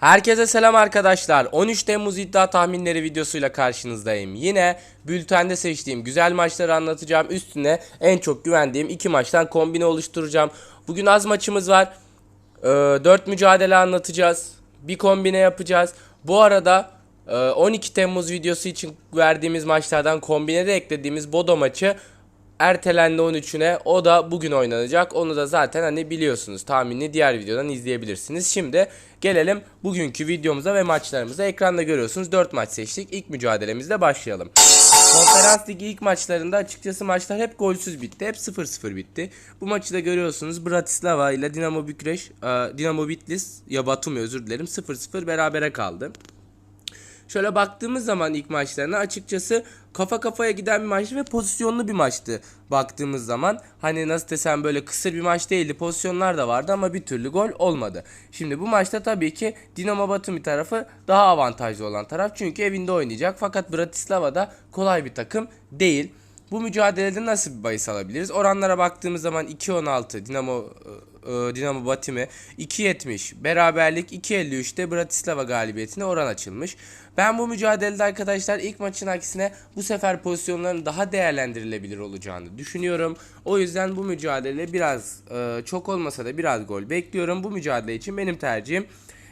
Herkese selam arkadaşlar. 13 Temmuz iddia tahminleri videosuyla karşınızdayım. Yine bültende seçtiğim güzel maçları anlatacağım. Üstüne en çok güvendiğim iki maçtan kombine oluşturacağım. Bugün az maçımız var. 4 mücadele anlatacağız. Bir kombine yapacağız. Bu arada e, 12 Temmuz videosu için verdiğimiz maçlardan kombine de eklediğimiz Bodo maçı ertelendi 13'üne. O da bugün oynanacak. Onu da zaten hani biliyorsunuz. Tahminini diğer videodan izleyebilirsiniz. Şimdi gelelim bugünkü videomuza ve maçlarımıza. Ekranda görüyorsunuz 4 maç seçtik. İlk mücadelemizle başlayalım. Konferans Ligi ilk maçlarında açıkçası maçlar hep golsüz bitti. Hep 0-0 bitti. Bu maçı da görüyorsunuz. Bratislava ile Dinamo Bükreş, e, Dinamo Bitlis ya Batumi özür dilerim 0-0 berabere kaldı. Şöyle baktığımız zaman ilk maçlarına açıkçası kafa kafaya giden bir maçtı ve pozisyonlu bir maçtı baktığımız zaman. Hani nasıl desem böyle kısır bir maç değildi. Pozisyonlar da vardı ama bir türlü gol olmadı. Şimdi bu maçta tabii ki Dinamo Batumi tarafı daha avantajlı olan taraf. Çünkü evinde oynayacak. Fakat Bratislava da kolay bir takım değil. Bu mücadelede nasıl bir bahis alabiliriz? Oranlara baktığımız zaman 2.16 Dinamo e, Dinamo Batimi 2.70 beraberlik 2.53'te Bratislava galibiyetine oran açılmış. Ben bu mücadelede arkadaşlar ilk maçın aksine bu sefer pozisyonların daha değerlendirilebilir olacağını düşünüyorum. O yüzden bu mücadele biraz e, çok olmasa da biraz gol bekliyorum. Bu mücadele için benim tercihim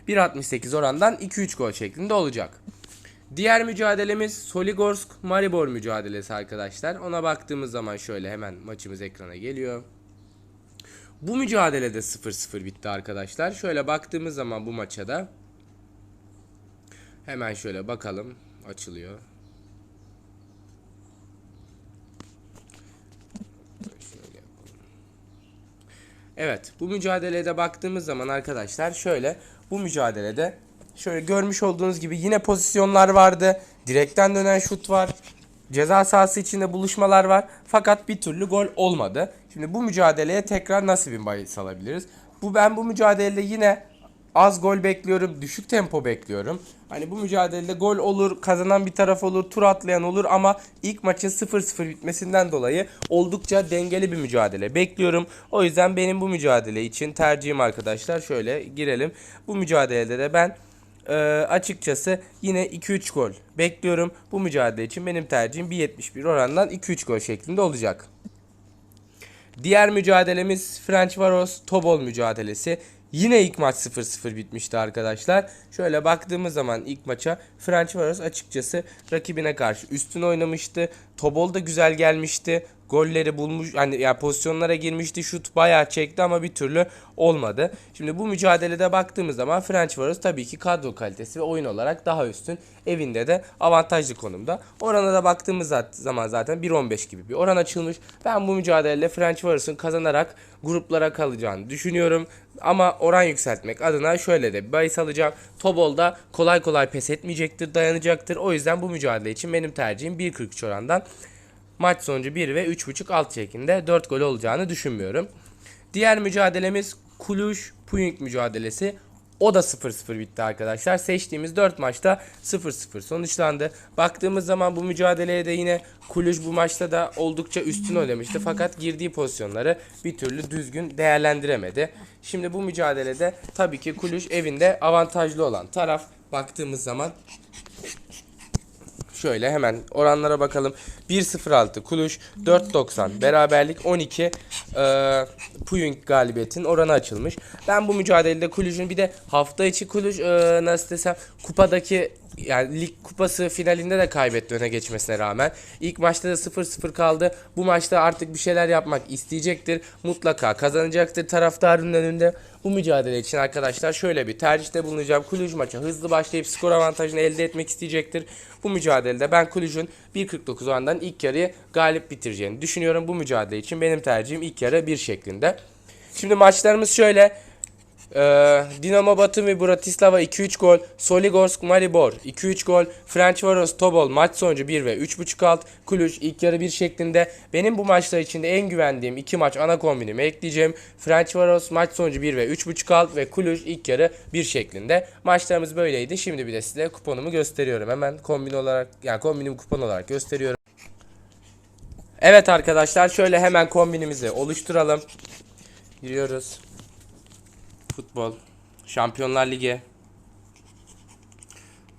1.68 orandan 2-3 gol şeklinde olacak. Diğer mücadelemiz Soligorsk Maribor mücadelesi arkadaşlar. Ona baktığımız zaman şöyle hemen maçımız ekrana geliyor. Bu mücadelede 0-0 bitti arkadaşlar. Şöyle baktığımız zaman bu maça da hemen şöyle bakalım açılıyor. Evet bu mücadelede baktığımız zaman arkadaşlar şöyle bu mücadelede şöyle görmüş olduğunuz gibi yine pozisyonlar vardı. Direkten dönen şut var. Ceza sahası içinde buluşmalar var. Fakat bir türlü gol olmadı. Şimdi bu mücadeleye tekrar nasıl bir bahis alabiliriz? Bu ben bu mücadelede yine az gol bekliyorum, düşük tempo bekliyorum. Hani bu mücadelede gol olur, kazanan bir taraf olur, tur atlayan olur ama ilk maçın 0-0 bitmesinden dolayı oldukça dengeli bir mücadele bekliyorum. O yüzden benim bu mücadele için tercihim arkadaşlar şöyle girelim. Bu mücadelede de ben e, açıkçası yine 2-3 gol bekliyorum. Bu mücadele için benim tercihim 1.71 orandan 2-3 gol şeklinde olacak. Diğer mücadelemiz French Varos Tobol mücadelesi. Yine ilk maç 0-0 bitmişti arkadaşlar. Şöyle baktığımız zaman ilk maça French Varos açıkçası rakibine karşı üstün oynamıştı. Tobol da güzel gelmişti. Golleri bulmuş hani ya yani pozisyonlara girmişti. Şut bayağı çekti ama bir türlü olmadı. Şimdi bu mücadelede baktığımız zaman French Varos tabii ki kadro kalitesi ve oyun olarak daha üstün. Evinde de avantajlı konumda. Orana da baktığımız zaman zaten 1.15 gibi bir oran açılmış. Ben bu mücadelede French Varos'un kazanarak gruplara kalacağını düşünüyorum. Ama oran yükseltmek adına şöyle de bir bahis alacağım. Tobol da kolay kolay pes etmeyecektir, dayanacaktır. O yüzden bu mücadele için benim tercihim 1.43 orandan. Maç sonucu 1 ve 3.5 alt şeklinde 4 gol olacağını düşünmüyorum. Diğer mücadelemiz Kuluj Puyink mücadelesi. O da 0-0 bitti arkadaşlar. Seçtiğimiz 4 maçta 0-0 sonuçlandı. Baktığımız zaman bu mücadeleye de yine Kuluj bu maçta da oldukça üstün oynamıştı. Fakat girdiği pozisyonları bir türlü düzgün değerlendiremedi. Şimdi bu mücadelede tabii ki Kuluj evinde avantajlı olan taraf. Baktığımız zaman Şöyle hemen oranlara bakalım. 1.06 Kuluş 4.90 beraberlik 12 e, Puyunk galibiyetin oranı açılmış. Ben bu mücadelede Kuluş'un bir de hafta içi Kuluş e, nasıl desem kupadaki yani lig kupası finalinde de kaybetti öne geçmesine rağmen. İlk maçta da 0-0 kaldı. Bu maçta artık bir şeyler yapmak isteyecektir. Mutlaka kazanacaktır taraftarın önünde. Bu mücadele için arkadaşlar şöyle bir tercihte bulunacağım. Kulüj maça hızlı başlayıp skor avantajını elde etmek isteyecektir. Bu mücadelede ben Kulüj'ün 1.49 orandan ilk yarıyı galip bitireceğini düşünüyorum. Bu mücadele için benim tercihim ilk yarı 1 şeklinde. Şimdi maçlarımız şöyle. Ee, Dinamo Batumi Bratislava 2-3 gol, Soligorsk Maribor 2-3 gol, French Varos Tobol maç sonucu 1 ve 3.5 alt, Cluj ilk yarı 1 şeklinde. Benim bu maçlar içinde en güvendiğim iki maç ana kombinime ekleyeceğim. French Varos maç sonucu 1 ve 3.5 alt ve Cluj ilk yarı 1 şeklinde. Maçlarımız böyleydi. Şimdi bir de size kuponumu gösteriyorum. Hemen kombin olarak yani kombinim kupon olarak gösteriyorum. Evet arkadaşlar şöyle hemen kombinimizi oluşturalım. Giriyoruz. Futbol. Şampiyonlar Ligi.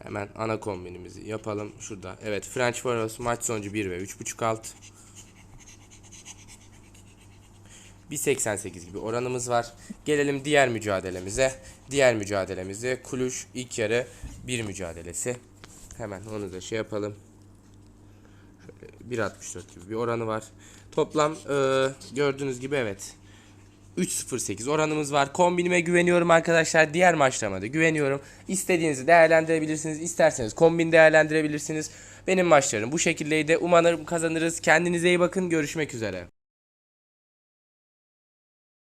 Hemen ana kombinimizi yapalım. Şurada. Evet French Faros maç sonucu 1 ve 3.5 alt. 1.88 gibi oranımız var. Gelelim diğer mücadelemize. Diğer mücadelemizi Kuluş ilk yarı bir mücadelesi. Hemen onu da şey yapalım. Şöyle 1.64 gibi bir oranı var. Toplam e, gördüğünüz gibi evet 3.08 oranımız var. Kombinime güveniyorum arkadaşlar. Diğer maçlarıma da güveniyorum. İstediğinizi değerlendirebilirsiniz. İsterseniz kombin değerlendirebilirsiniz. Benim maçlarım bu şekildeydi. Umarım kazanırız. Kendinize iyi bakın. Görüşmek üzere.